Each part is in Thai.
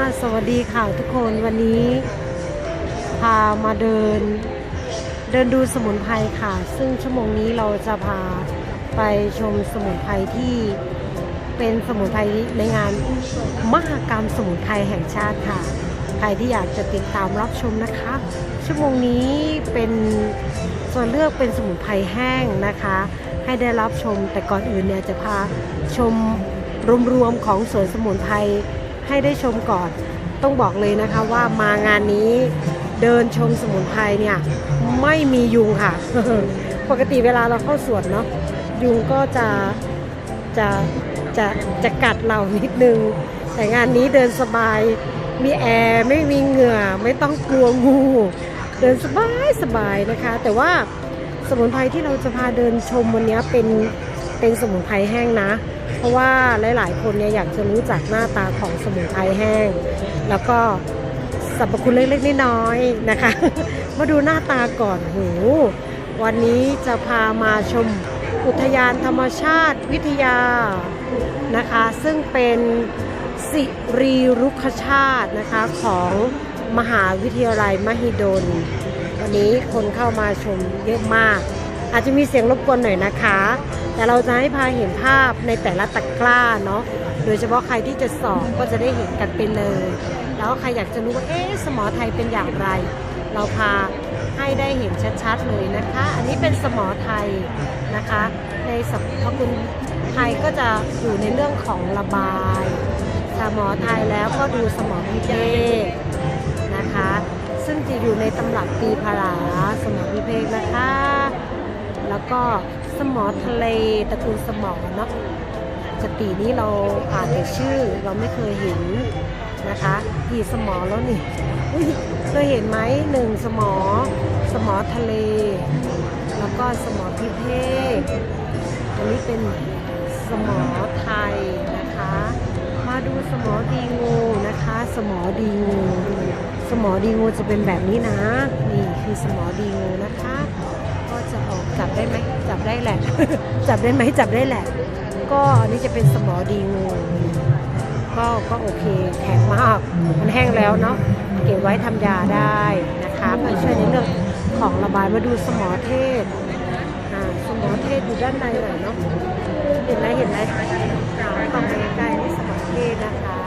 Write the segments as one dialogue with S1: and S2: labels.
S1: สวัสดีค่ะทุกคนวันนี้พามาเดินเดินดูสมุนไพรค่ะ ซึ่งชั่วโมงนี้เราจะพาไปชมสมุนไพรที่เป็นสมุนไพรในงานมหกรรมสมุนไพรแห่งชาติค่ะ ใครที่อยากจะติดตามรับชมนะคะ ชั่วโมงนี้เป็นส่วนเลือกเป็นสมุนไพรแห้งนะคะ ให้ได้รับชมแต่ก่อนอื่นเนี่ยจะพาชมรวมๆของสวนสมุนไพร ให้ได้ชมก่อน ต้องบอกเลยนะคะว่ามางานนี้เดินชมสมุนไพรเนี่ยไม่มียุงค่ะ ปกติเวลาเราเข้าสวนเนาะยุงก็จะจะจะจะกัดเรานิดนึง แต่งานนี้เดินสบาย มีแอร์ไม่มีเหงื่อไม่ต้องกลัวงู เดินสบายสบายนะคะ แต่ว่าสมุนไพรที่เราจะพาเดินชมวันนี้เป็นเป็นสมุนไพรแห้งนะ เพราะว่าหลายๆคนเนี่ยอยากจะรู้จักหน้าตาของสมุนไพรแห้ง แล้วก็สรรพคุณเล็กๆน้อยๆนะคะ มาดูหน้าตาก่อนโหวันนี้จะพามาชมอุทยานธรรมชาติวิทยานะคะ ซึ่งเป็นสิรีรุกขชาตินะคะของมหาวิทยาลัยมหิดล วันนี้คนเข้ามาชมเยอะมาก อาจจะมีเสียงรบกวนหน่อยนะคะ แต่เราจะให้พาเห็นภาพในแต่ละตะกร้าเนาะโดยเฉพาะใครที่จะสอบก็จะได้เห็นกันไปเลย แล้วใครอยากจะรู้ว่าเอ๊ะสมอไทยเป็นอย่างไร เราพาให้ได้เห็นชัดๆเลยนะคะ อันนี้เป็นสมอไทยนะคะ ในสรรพคุณไทยก็จะอยู่ในเรื่องของระบาย สมอไทยแล้วก็ดูสมอพิเภกนะคะ ซึ่งจะอยู่ในตำรับปีพาราสมอพิเภกนะคะ แล้วก็ สมอทะเลตระกูลสมอเนาะสตินี้เราอ่านแต่ชื่อเราไม่เคยเห็นนะคะกี่สมอแล้วนี่เคยเห็นไหมหนึ่งสมอ สมอทะเล แล้วก็สมอพิเภกอันนี้เป็นสมอไทยนะคะ มาดูสมอดีงูนะคะ สมอดีงูสมอดีงูจะเป็นแบบนี้นะ นี่คือสมอดีงูนะคะ ก็จะออกจับได้ไหม จับได้แหละ จับได้ไหมจับได้แหละ ก็อันนี้จะเป็นสมอดีงูก็ก็โอเคแข็งมาก มันแห้งแล้วเนาะเก็บไว้ทำยาได้นะคะมันช่วยในเรื่องของระบายมาดูสมอเทศอ่าสมอเทศอยู่ด้านในหน่อยเนาะเห็นไหมเห็นไหมต้องไปใกล้ๆนี่สมอเทศนะคะ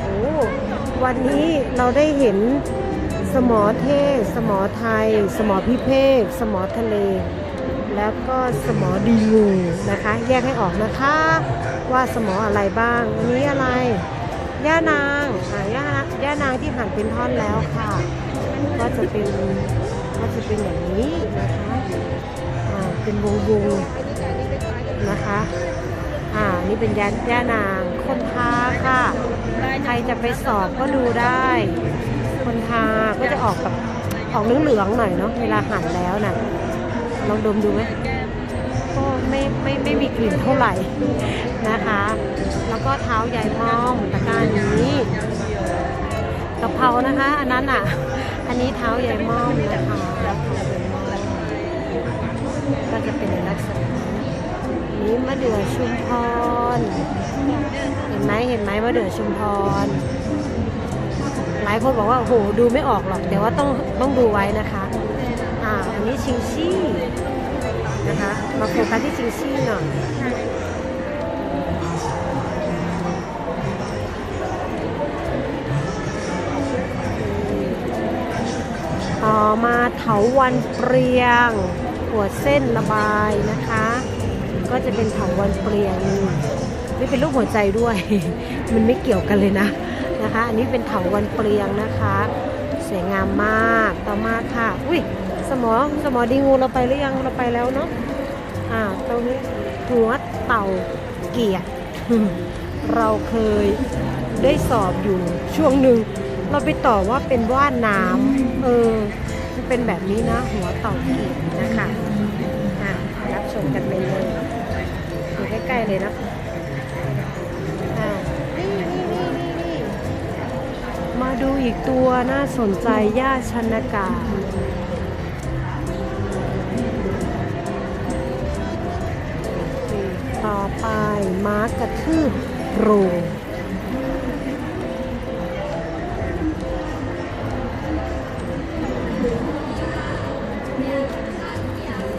S1: โอ้วันนี้เราได้เห็น สมอเทศ สมอไทย สมอพิเภก สมอทะเล แล้วก็สมอดีงูนะคะ แยกให้ออกนะคะ ว่าสมออะไรบ้างอันนี้อะไร ย่านางอ่าย่าย่านางที่หั่นเป็นท่อนแล้วค่ะ ก็จะเป็นก็จะเป็นอย่างนี้นะคะอ่าเป็นวงวงนะคะอ่านี่เป็นย่าย่านางคนทาค่ะ ใครจะไปสอบก็ดูได้ คนทาก็จะออกแบบออกเหลืองๆหน่อยเนาะเวลาหั่นแล้วนะ่ะลองดมดูไหมก็ไม่ไม่ไม่มีกลิ่นเท่าไหร่นะคะ แล้วก็เท้าใหญ่มอมตะกร้านี้กะเพรานะคะ อันนั้นอะ อันนี้เท้าใหญ่มอมนะคะแล้วเท้าใหญ่มอมก็จะเป็นลักษณะนี้นี้มะเดื่อชุมพร เห็นไหมเห็นไหมมะเดื่อชุมพรายคนบอกว่าโหดูไม่ออกหรอก แต่ว่าต้องต้องดูไว้นะคะ อ่าอันนี้ชิงชี่นะคะ มาโฟกัสที่ชิงชี่หน่อยต่อมาเถาวันเปรียงหัวเส้นระบายนะคะ ก็จะเป็นเถาวันเปรียงนี่นี่เป็นรูปหัวใจด้วย มันไม่เกี่ยวกันเลยนะ นะคะ อันนี้เป็นเถาวันเปรียงนะคะสวยงามมากต่อมาค่ะ อุ้ยสมอสมอดีงูเราไปหรือยังเราไปแล้วเนาะอ่าตรงนี้หัวเต่าเกียรติเราเคยได้สอบอยู่ช่วงหนึ่งเราไปต่อว่าเป็นว่านน้ำเออมันเป็นแบบนี้นะ หัวเต่าเกียรตินะคะอ่ารับชมกันไปเลยอยู่ใกล้ๆเลยนะอ่า อีกตัวน่าสนใจย่าชันกาต่อไปม้ากระทืบโรง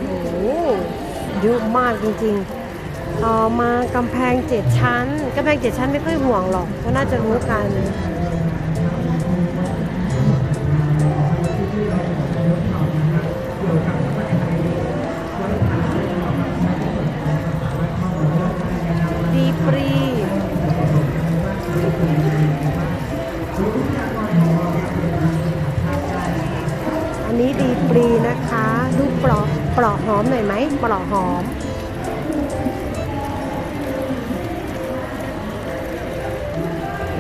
S1: โอ้โหเยอะมากจริงๆ ต่อมากำแพงเจ็ดชั้น กำแพงเจ็ดชั้นไม่ค่อยห่วงหรอก ก็น่าจะรู้กัน ดีปรี อันนี้ดีปรีนะคะ ดูปลอกปลอกหอมหน่อยไหมปลอกหอม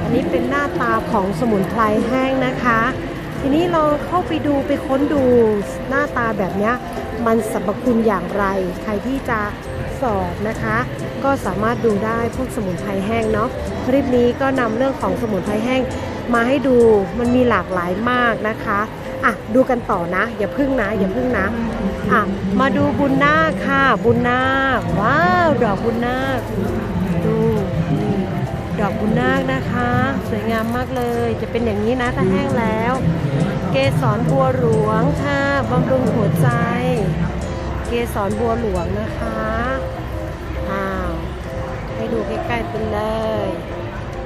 S1: อันนี้เป็นหน้าตาของสมุนไพรแห้งนะคะ ทีนี้เราเข้าไปดูไปค้นดูหน้าตาแบบนี้มันสรรพคุณอย่างไร ใครที่จะ สอบนะคะ ก็สามารถดูได้พวกสมุนไพรแห้งเนาะคลิปนี้ก็นำเรื่องของสมุนไพรแห้งมาให้ดูมันมีหลากหลายมากนะคะอะดูกันต่อนะ อย่าพึ่งนะ อย่าพึ่งนะอะมาดูบุญนาคค่ะ บุญนาคว้าวดอกบุญนาคดูนี่ดอกบุญนาคนะคะ สวยงามมากเลย จะเป็นอย่างนี้นะถ้าแห้งแล้ว เกสรบัวหลวงค่ะบำรุงหัวใจ เกสรบัวหลวงนะคะ ให้ดูใกล้ๆไปเลย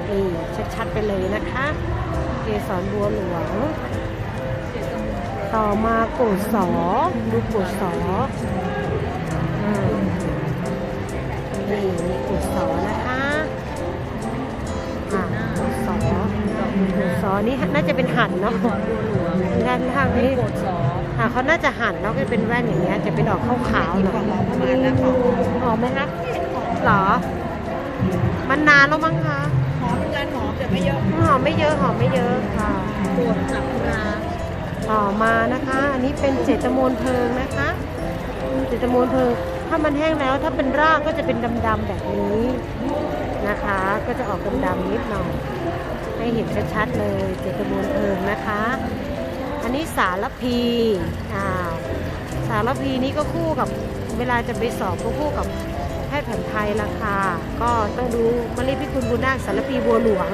S1: นี่ชัดๆไปเลยนะคะ เกสรบัวหลวง ต่อมาโกดสอดูโกดสออืมนี่มีโกดสอนะคะค่ะสอสอนี่น่าจะเป็นหั่นเนาะด้านข้างนี้
S2: โกดสอ
S1: ค่ะเขาน่าจะหั่นแล้วก็เป็นแว่นอย่างเงี้ยจะเป็นออกขาวๆหน่อย
S2: ของเราประมาณแล้วของ
S1: หอมไหมคะหรอ มันนานแล้วมั้งคะ
S2: หอมเป็นการหอมแต่ไม่เยอะ
S1: หอมไม่เยอะหอมไม่เยอะค่ะ
S2: โกดจับรา
S1: ต่อมานะคะ อันนี้เป็นเจตมนเพลิงนะคะ เจตมนเพลิง ถ้ามันแห้งแล้วถ้าเป็นรากก็จะเป็นดำๆแบบนี้นะคะ ก็จะออกดำๆนิดหน่อยให้เห็นชัดๆเลยเจตมนเพลิงนะคะ อันนี้สารพีอ่าสารพีนี้ก็คู่กับเวลาจะไปสอบก็คู่กับ แพทย์แผนไทยราคา ก็ต้องดูมารีพิกุลบุญนาคสารพีบัวหลวง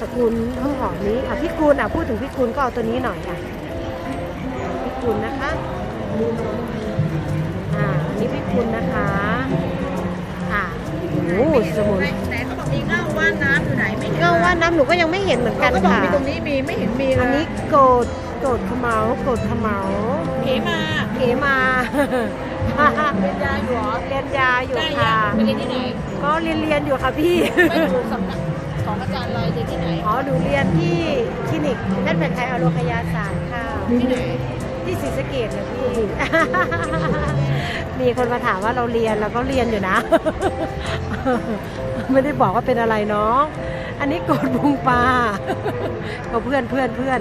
S1: ตระกูลทั้งหอมนี้อะพี่กุลอะพูดถึงพี่กุลก็เอาตัวนี้หน่อยอะพี่กุลนะคะอ่าอันนี้พี่กุลนะคะอ่าโอ้สมุน
S2: ไหนไหนเขาบอกมีเง่าว่านน้ำอยู่ไหนไม่เห็น
S1: ก็ว่าน้ำหนูก็ยังไม่เห็นเหมือนกัน
S2: เขาบอก
S1: ค่ะ
S2: มีตรงนี้มีไม่เห็นมีเลย
S1: อันนี้โกดโกดขมเหลาโกดขมเหลา
S2: เขมา
S1: เก๋มา
S2: เป็นยาอยู่เหรอ
S1: เรียนยาอยู่
S2: ได้
S1: ค่ะ
S2: ยังไปเรียนที่ไหน
S1: ก็เรียนเรียนอยู่ค่ะพี่
S2: ไม่ดูสำนักของอาจารย์อะไรเรียนที่ไหน
S1: อ๋อหนูเรียนที่คลินิกแพทย์แผนไทยอโรคยาศาสตร์ค่ะ
S2: ที่ไหน
S1: ที่ศรีสะเกดนะพี่ มีคนมาถามว่าเราเรียนเราก็เรียนอยู่นะ ไม่ได้บอกว่าเป็นอะไรเนาะอันนี้โกดบุงปลา ก็เพื่อนเพื่อนเพื่อน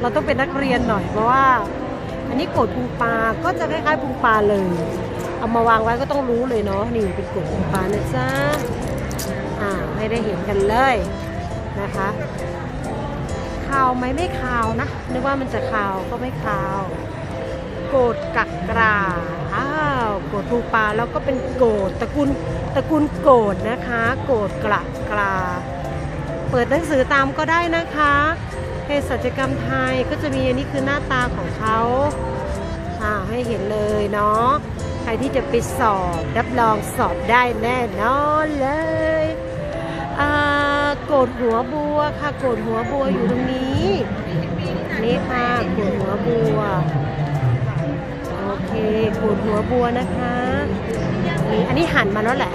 S1: เราต้องเป็นนักเรียนหน่อยเพราะว่า อันนี้โกดพุงปลาก็จะคล้ายๆพุงปลาเลย เอามาวางไว้ก็ต้องรู้เลยเนาะนี่เป็นโกดพุงปลานะจ๊ะอ่าให้ได้เห็นกันเลยนะคะขาวไหมไม่ขาวนะนึกว่ามันจะขาวก็ไม่ขาว โกดกักกราอ้าวโกดพุงปลาแล้วก็เป็นโกดตระกูลตระกูลโกดนะคะ โกดกระกรา เปิดหนังสือตามก็ได้นะคะ สัชกรรมไทยก็จะมีอันนี้คือหน้าตาของเขาอ่าให้เห็นเลยเนาะใครที่จะไปสอบรับรองสอบได้แน่นอนเลยอ่าโกดหัวบัวค่ะโกดหัวบัวอยู่ตรงนี้นี่ค่ะโกดหัวบัวโอเคโกดหัวบัวนะคะนี่อันนี้หั่นมาแล้วแหละ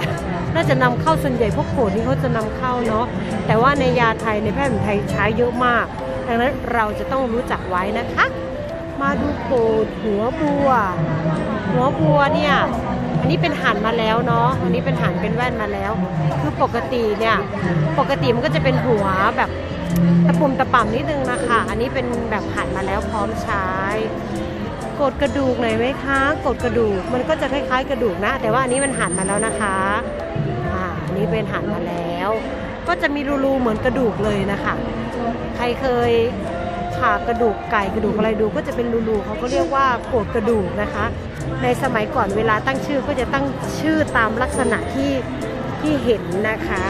S1: น่าจะนำเข้าส่วนใหญ่พวกโขดนี่เขาจะนำเข้าเนาะแต่ว่าในยาไทยในแพทย์ไทยใช้เยอะมาก ดังนั้นเราจะต้องรู้จักไว้นะคะ มาดูโขดหัวบัว หัวบัวเนี่ย อันนี้เป็นหันมาแล้วเนาะ อันนี้เป็นหันเป็นแว่นมาแล้ว คือปกติเนี่ย ปกติมันก็จะเป็นหัวแบบตะปุ่มตะป่ำนิดนึงนะคะ อันนี้เป็นแบบหันมาแล้วพร้อมใช้กดกระดูกหน่อยไหมคะ กดกระดูกมันก็จะคล้ายๆกระดูกนะ แต่ว่าอันนี้มันหันมาแล้วนะคะอ่าอันนี้เป็นหันมาแล้ว ก็จะมีรูๆเหมือนกระดูกเลยนะคะ รเคยผ่ากระดูกไก่กระดูกอะไรดูก็จะเป็นรูๆเขาก็เรียกว่าโกดกระดูกนะคะ ในสมัยก่อนเวลาตั้งชื่อก็จะตั้งชื่อตามลักษณะที่ที่เห็นนะคะ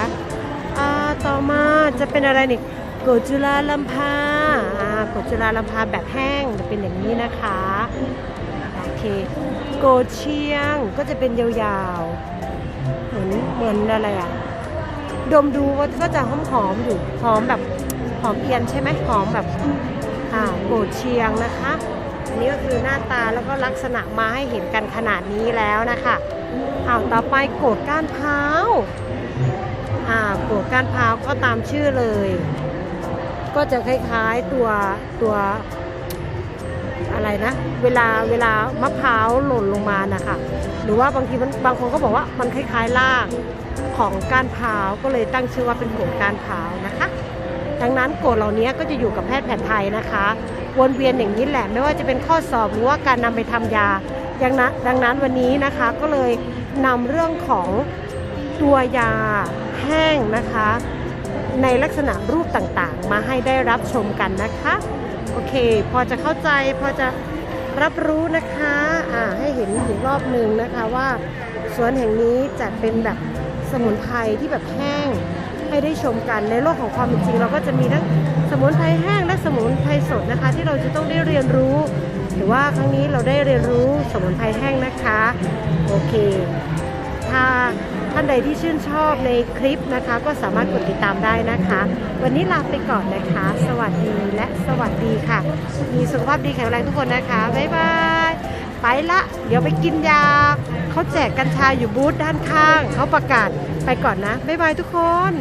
S1: ต่อมาจะเป็นอะไรนี่โกจุลาลัมพาโกจุลาลัมพาแบบแห้งจะเป็นอย่างนี้นะคะโอเคโกเชียงก็จะเป็นยาวๆเหมือนเหมือนอะไรอะดมดูก็จะหอมหอมๆอยู่หอมแบบ อมเอียนใช่ไหมหอมแบบอ่าโกดเชียงนะคะอันนี้ก็คือหน้าตาแล้วก็ลักษณะมาให้เห็นกันขนาดนี้แล้วนะคะอ้าวต่อไปโกดก้านพร้าอ่าโกดก้านพร้าก็ตามชื่อเลย ก็จะคล้ายๆตัวตัวอะไรนะเวลาเวลามะพร้าวหล่นลงมานะคะหรือว่าบางทีมันบางคนก็บอกว่ามันคล้ายๆรากของก้านพร้าวก็เลยตั้งชื่อว่าเป็นโกดก้านพร้าวนะคะ ดังนั้นโกดเหล่านี้ก็จะอยู่กับแพทย์แผนไทยนะคะ วนเวียนอย่างนี้แหละไม่ว่าจะเป็นข้อสอบหรือว่าการนำไปทำยาดังนั้นดังนั้นวันนี้นะคะก็เลยนำเรื่องของตัวยาแห้งนะคะ ในลักษณะรูปต่างๆ มาให้ได้รับชมกันนะคะโอเค พอจะเข้าใจพอจะรับรู้นะคะอ่าให้เห็นอีกรอบหนึ่งนะคะว่าสวนแห่งนี้จะเป็นแบบสมุนไพรที่แบบแห้ง ให้ได้ชมกัน ในโลกของความเป็นจริง เราก็จะมีทั้งสมุนไพรแห้งและสมุนไพรสดนะคะ ที่เราจะต้องได้เรียนรู้ หรือว่าครั้งนี้เราได้เรียนรู้สมุนไพรแห้งนะคะโอเค ถ้าท่านใดที่ชื่นชอบในคลิปนะคะ ก็สามารถกดติดตามได้นะคะ วันนี้ลาไปก่อนนะคะ สวัสดีและสวัสดีค่ะ มีสุขภาพดีแข็งแรงทุกคนนะคะ บ๊ายบาย ไปละเดี๋ยวไปกินยาเขาแจกกัญชาอยู่บูธด้านข้างเขาประกาศไปก่อนนะบ๊ายบายทุกคน